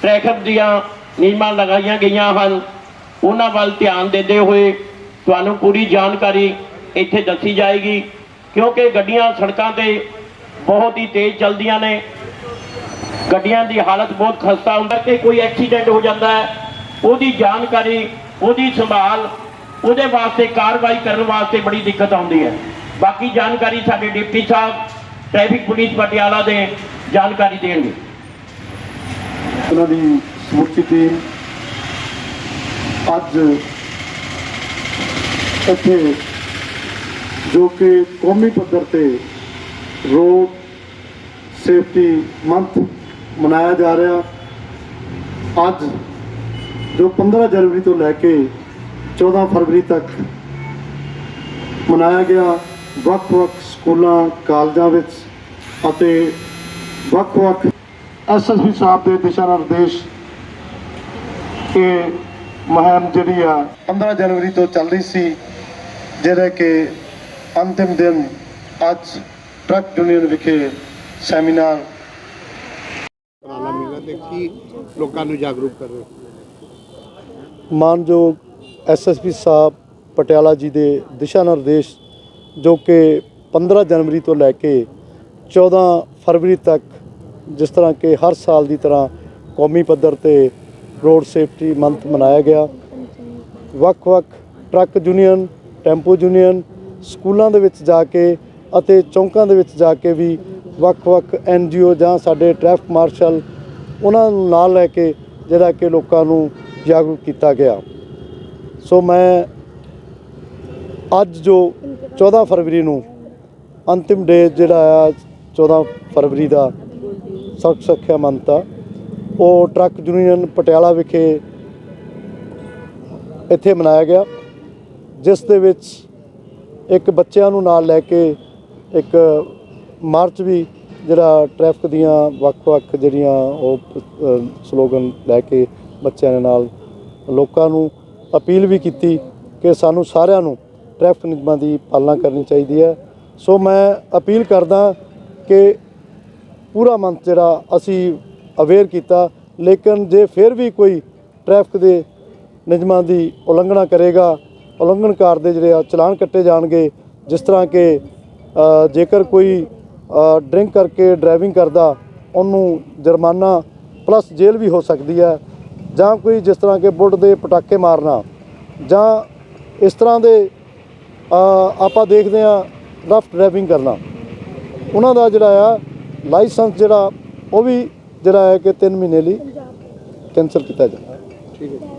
Traffic ਦੀਆਂ ਨਿਯਮਾਂ ਲਗਾਈਆਂ ਗਈਆਂ ਹਨ। ਉਹਨਾਂ ਵੱਲ ਧਿਆਨ ਦਿੰਦੇ ਹੋਏ ਤੁਹਾਨੂੰ ਪੂਰੀ ਜਾਣਕਾਰੀ ਇੱਥੇ ਦੱਸੀ ਜਾਏਗੀ, ਕਿਉਂਕਿ ਗੱਡੀਆਂ ਸੜਕਾਂ ਤੇ ਬਹੁਤ ਹੀ ਤੇਜ਼ ਚੱਲਦੀਆਂ ਨੇ। ਗੱਡੀਆਂ ਦੀ ਹਾਲਤ ਬਹੁਤ ਖਸਤਾ ਹੁੰਦਾ ਕਿ ਕੋਈ ਐਕਸੀਡੈਂਟ ਹੋ ਜਾਂਦਾ ਹੈ। ਉਹਦੀ ਜਾਣਕਾਰੀ, ਉਹਦੀ ਸੰਭਾਲ ਉਹਦੇ ਵਾਸਤੇ ਕਾਰਵਾਈ ਕਰਨ ਵਾਸਤੇ ਬੜੀ ਦਿੱਕਤ ਆਉਂਦੀ ਹੈ। ਬਾਕੀ ਜਾਣਕਾਰੀ ਸਾਡੇ ਡਿਪਟੀ ਸਾਹਿਬ, ਟ੍ਰੈਫਿਕ ਪੁਲਿਸ ਪਟਿਆਲਾ ਦੇ ਜਾਣਕਾਰੀ ਦੇਣਗੇ। ਉਹਨਾਂ ਦੀ ਸਮੁੱਚੀ ਟੀਮ ਅੱਜ ਇੱਥੇ ਜੋ ਕਿ ਕੌਮੀ ਪੱਧਰ ਤੇ ਰੋਡ ਸੇਫਟੀ ਮੰਥ ਮਨਾਇਆ ਜਾ ਰਿਹਾ। ਅੱਜ ਜੋ 15 ਜਨਵਰੀ ਤੋਂ ਲੈ ਕੇ 14 ਫਰਵਰੀ ਤੱਕ ਮਨਾਇਆ ਗਿਆ ਵੱਖ-ਵੱਖ ਸਕੂਲਾਂ ਕਾਲਜਾਂ ਵਿੱਚ ਅਤੇ ਵੱਖ-ਵੱਖ ਐਸਐਸਪੀ ਸਾਹਿਬ ਦੇ ਦਿਸ਼ਾ ਨਿਰਦੇਸ਼ ਇਹ ਮੁਹਿੰਮ ਜਿਹੜੀ ਆ 15 ਜਨਵਰੀ ਤੋਂ ਚੱਲ ਰਹੀ ਸੀ ਜਿਹੜਾ ਕਿ ਅੰਤਿਮ ਦਿਨ ਅੱਜ ਟਰੱਕ ਯੂਨੀਅਨ ਵਿਖੇ ਸੈਮੀਨਾਰ ਉਪਰਾਲਾ ਮਿਲਿਆ ਤੇ ਕੀ ਲੋਕਾਂ ਨੂੰ ਜਾਗਰੂਕ ਕਰ ਰਹੇ? ਮਾਨਯੋਗ ਐਸਐਸਪੀ ਸਾਹਿਬ ਪਟਿਆਲਾ ਜੀ ਦੇ ਦਿਸ਼ਾ ਨਿਰਦੇਸ਼ ਜੋ ਕਿ 15 ਜਨਵਰੀ ਤੋਂ ਲੈ ਕੇ 14 ਫਰਵਰੀ ਤੱਕ ਜਿਸ ਤਰ੍ਹਾਂ ਕਿ ਹਰ ਸਾਲ ਦੀ ਤਰ੍ਹਾਂ ਕੌਮੀ ਪੱਧਰ ਤੇ ਰੋਡ ਸੇਫਟੀ ਮੰਥ ਮਨਾਇਆ ਗਿਆ। ਵੱਖ-ਵੱਖ ਟਰੱਕ ਯੂਨੀਅਨ, ਟੈਂਪੋ ਯੂਨੀਅਨ, ਸਕੂਲਾਂ ਦੇ ਵਿੱਚ ਜਾ ਕੇ ਅਤੇ ਚੌਂਕਾਂ ਦੇ ਵਿੱਚ ਜਾ ਕੇ ਵੀ ਵੱਖ-ਵੱਖ ਐਨਜੀਓ ਜਾਂ ਸਾਡੇ ਟ੍ਰੈਫਿਕ ਮਾਰਸ਼ਲ ਉਹਨਾਂ ਨੂੰ ਨਾਲ ਲੈ ਕੇ ਜਿਹੜਾ ਕਿ ਲੋਕਾਂ ਨੂੰ ਜਾਗਰੂਕ ਕੀਤਾ ਗਿਆ। ਸੋ ਮੈਂ ਅੱਜ ਜੋ 14 ਫਰਵਰੀ ਨੂੰ ਅੰਤਿਮ ਡੇ ਜਿਹੜਾ ਆ 14 ਫਰਵਰੀ ਦਾ ਸੜਕ ਸੁਰੱਖਿਆ ਮੰਥ ਆ ਉਹ ਟਰੱਕ ਯੂਨੀਅਨ ਪਟਿਆਲਾ ਵਿਖੇ ਇੱਥੇ ਮਨਾਇਆ ਗਿਆ, ਜਿਸ ਦੇ ਵਿੱਚ ਇੱਕ ਬੱਚਿਆਂ ਨੂੰ ਨਾਲ ਲੈ ਕੇ ਇੱਕ ਮਾਰਚ ਵੀ ਜਿਹੜਾ ਟ੍ਰੈਫਿਕ ਦੀਆਂ ਵੱਖ-ਵੱਖ ਜਿਹੜੀਆਂ ਉਹ ਸਲੋਗਨ ਲੈ ਕੇ ਬੱਚਿਆਂ ਦੇ ਨਾਲ ਲੋਕਾਂ ਨੂੰ ਅਪੀਲ ਵੀ ਕੀਤੀ ਕਿ ਸਾਨੂੰ ਸਾਰਿਆਂ ਨੂੰ ਟ੍ਰੈਫਿਕ ਨਿਯਮਾਂ ਦੀ ਪਾਲਣਾ ਕਰਨੀ ਚਾਹੀਦੀ ਹੈ। ਸੋ ਮੈਂ ਅਪੀਲ ਕਰਦਾ ਕਿ ਪੂਰਾ ਮੰਥ ਜਿਹੜਾ ਅਸੀਂ ਅਵੇਅਰ ਕੀਤਾ, ਲੇਕਿਨ ਜੇ ਫਿਰ ਵੀ ਕੋਈ ਟ੍ਰੈਫਿਕ ਦੇ ਨਿਯਮਾਂ ਦੀ ਉਲੰਘਣਾ ਕਰੇਗਾ ਉਲੰਘਣਕਾਰ ਦੇ ਜਿਹੜੇ ਆ ਚਲਾਨ ਕੱਟੇ ਜਾਣਗੇ, ਜਿਸ ਤਰ੍ਹਾਂ ਕਿ ਜੇਕਰ ਕੋਈ ਡਰਿੰਕ ਕਰਕੇ ਡਰਾਈਵਿੰਗ ਕਰਦਾ, ਉਹਨੂੰ ਜੁਰਮਾਨਾ ਪਲੱਸ ਜੇਲ੍ਹ ਵੀ ਹੋ ਸਕਦੀ ਹੈ। ਜਾਂ ਕੋਈ ਜਿਸ ਤਰ੍ਹਾਂ ਕਿ ਬੁੱਢ ਦੇ ਪਟਾਕੇ ਮਾਰਨਾ, ਜਾਂ ਇਸ ਤਰ੍ਹਾਂ ਦੇ ਆਪਾਂ ਦੇਖਦੇ ਆ ਰਫ ਡਰਾਈਵਿੰਗ ਕਰਨਾ। ਉਹਨਾਂ ਦਾ ਜਿਹੜਾ ਆ, ਲਾਇਸੈਂਸ ਜਿਹੜਾ, ਉਹ ਵੀ ਜਿਹੜਾ ਹੈ ਕਿ 3 ਮਹੀਨੇ ਲਈ ਕੈਂਸਲ ਕੀਤਾ ਜਾਂਦਾ ਠੀਕ ਹੈ